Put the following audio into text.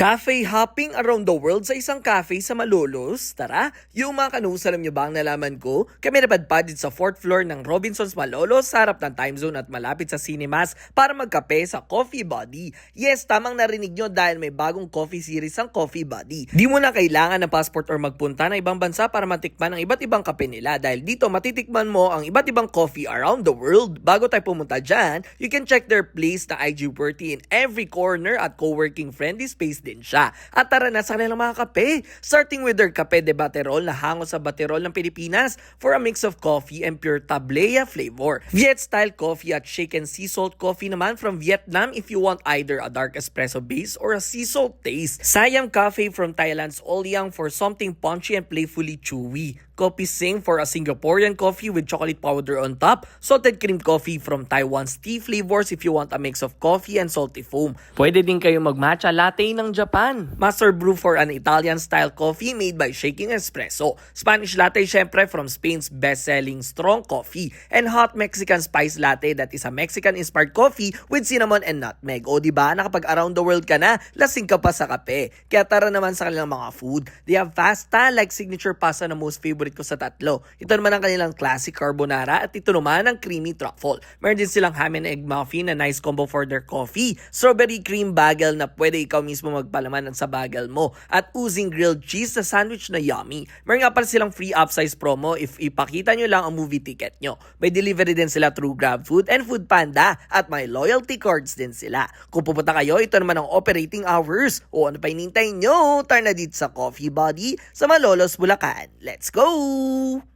Cafe hopping around the world sa isang cafe sa Malolos? Tara, yung mga kanus, alam nyo ba ang nalaman ko? Kami napadpad dito sa fourth floor ng Robinsons Malolos sa harap ng time zone at malapit sa cinemas para magkape sa Coffee Buddy. Yes, tamang narinig nyo dahil may bagong coffee series ang Coffee Buddy. Di mo na kailangan ng passport or magpunta ng ibang bansa para matikman ang iba't ibang kape nila dahil dito matitikman mo ang iba't ibang coffee around the world. Bago tayo pumunta dyan, you can check their place na IG Worthy in every corner at co-working friendly space din siya. At tara na sa kanilang mga kape. Starting with their kape de Baterol na hango sa Baterol ng Pilipinas for a mix of coffee and pure tablea flavor. Viet style coffee at shaken sea salt coffee naman from Vietnam if you want either a dark espresso base or a sea salt taste. Siam Cafe from Thailand's Olyang for something punchy and playfully chewy. Kopi Sing for a Singaporean coffee with chocolate powder on top. Salted cream coffee from Taiwan's tea flavors if you want a mix of coffee and salty foam. Pwede din kayo mag-matcha latte ng Japan. Master brew for an Italian-style coffee made by Shaking Espresso. Spanish latte syempre from Spain's best-selling strong coffee. And hot Mexican spice latte that is a Mexican-inspired coffee with cinnamon and nutmeg. O ba nakapag around the world ka na, lasing ka pa sa kape. Kaya tara naman sa kanilang mga food. They have pasta like signature pasta na most favorite ko sa tatlo. Ito naman ang kanilang classic carbonara at ito naman ang creamy truffle. Meron din silang ham and egg muffin na nice combo for their coffee. Strawberry cream bagel na pwede ikaw mismo magpalaman sa bagel mo. At oozing grilled cheese na sandwich na yummy. Meron nga pala silang free upsize promo if ipakita nyo lang ang movie ticket nyo. May delivery din sila through GrabFood and Food Panda at may loyalty cards din sila. Kung pupunta kayo, ito naman ang operating hours. O ano pa hinintay nyo? Tara na dito sa Coffee Buddy sa Malolos, Bulacan. Let's go!